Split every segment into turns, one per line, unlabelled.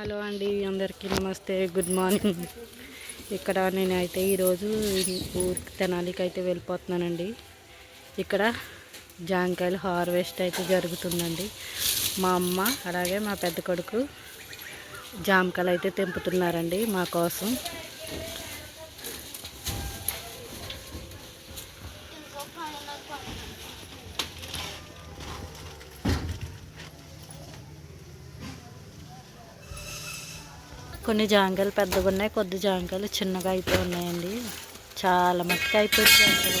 Hello అండి అందరికీ నమస్తే గుడ్ మార్నింగ్. ఇక్కడ నేనైతే ఈరోజు ఊరికి తెనాలికి అయితే వెళ్ళిపోతున్నానండి. ఇక్కడ జాంకాయలు హార్వెస్ట్ అయితే జరుగుతుందండి. మా అమ్మ అలాగే మా పెద్ద కొడుకు జామకాయలు అయితే తెంపుతున్నారండి మా కోసం. కొన్ని జాంకాయలు పెద్దగా ఉన్నాయి కొద్ది జాంకాయలు చిన్నగా అయితే ఉన్నాయండి. చాలా మట్టుకు అయిపోయింది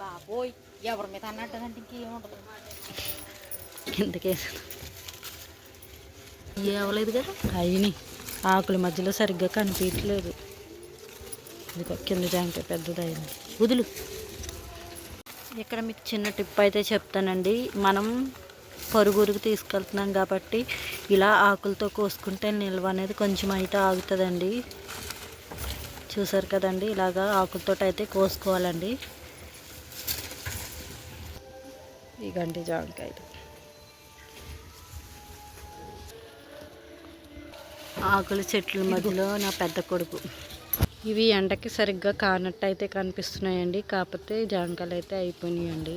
బాబోయ్ ఎవరి మీద అన్నట్టుందంటే ఇంకేముండదు
కిందకేసి అవ్వలేదు కదా? అయినాయి ఆకుల మధ్యలో సరిగ్గా కనిపించలేదు ఇదిగో కింద జాంకాయ పెద్దది అయింది. వదులు. ఇక్కడ మీకు చిన్న టిప్ అయితే చెప్తానండి. మనం పరుగురికి తీసుకెళ్తున్నాం కాబట్టి ఇలా ఆకులతో కోసుకుంటే నిల్వ అనేది కొంచెం అయితే ఆగుతుందండి. చూసారు కదండి? ఇలాగా ఆకులతో అయితే కోసుకోవాలండి. ఈ గంటి జాంకాయలు. ఆకుల చెట్ల మధ్యలో నా పెద్ద కొడుకు. ఇవి ఎండకి సరిగ్గా కానట్టు అయితే కనిపిస్తున్నాయండి. కాకపోతే జాంకాయలు అయితే అయిపోయినాయండి.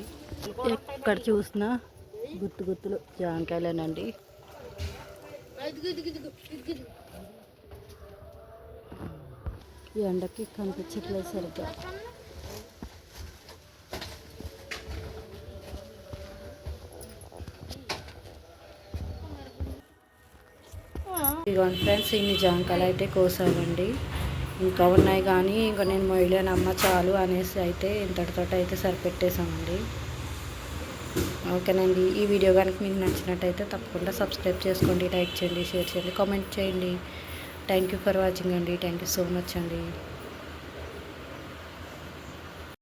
ఎక్కడ చూసినా గుత్తు గుత్తులు జామకాయలేనండి. ఈ ఎండకి కనిపించట్లేదు సరిగ్గా. ఇదిగోండి ఫ్రెండ్స్ ఇన్ని జాంకాయలు అయితే కోసామండి. ఇంకా ఉన్నాయి కానీ ఇంకా నేను మొయ్యలేను అమ్మ చాలు అనేసి అయితే ఇంతటితో అయితే సరిపెట్టేసామండి ఓకేనండి. ఈ వీడియో కనుక మీకు నచ్చినట్టయితే తప్పకుండా సబ్స్క్రైబ్ చేసుకోండి లైక్ చేయండి షేర్ చేయండి కామెంట్ చేయండి. థ్యాంక్ యూ ఫర్ వాచింగ్ అండి. థ్యాంక్ యూ సో మచ్ అండి.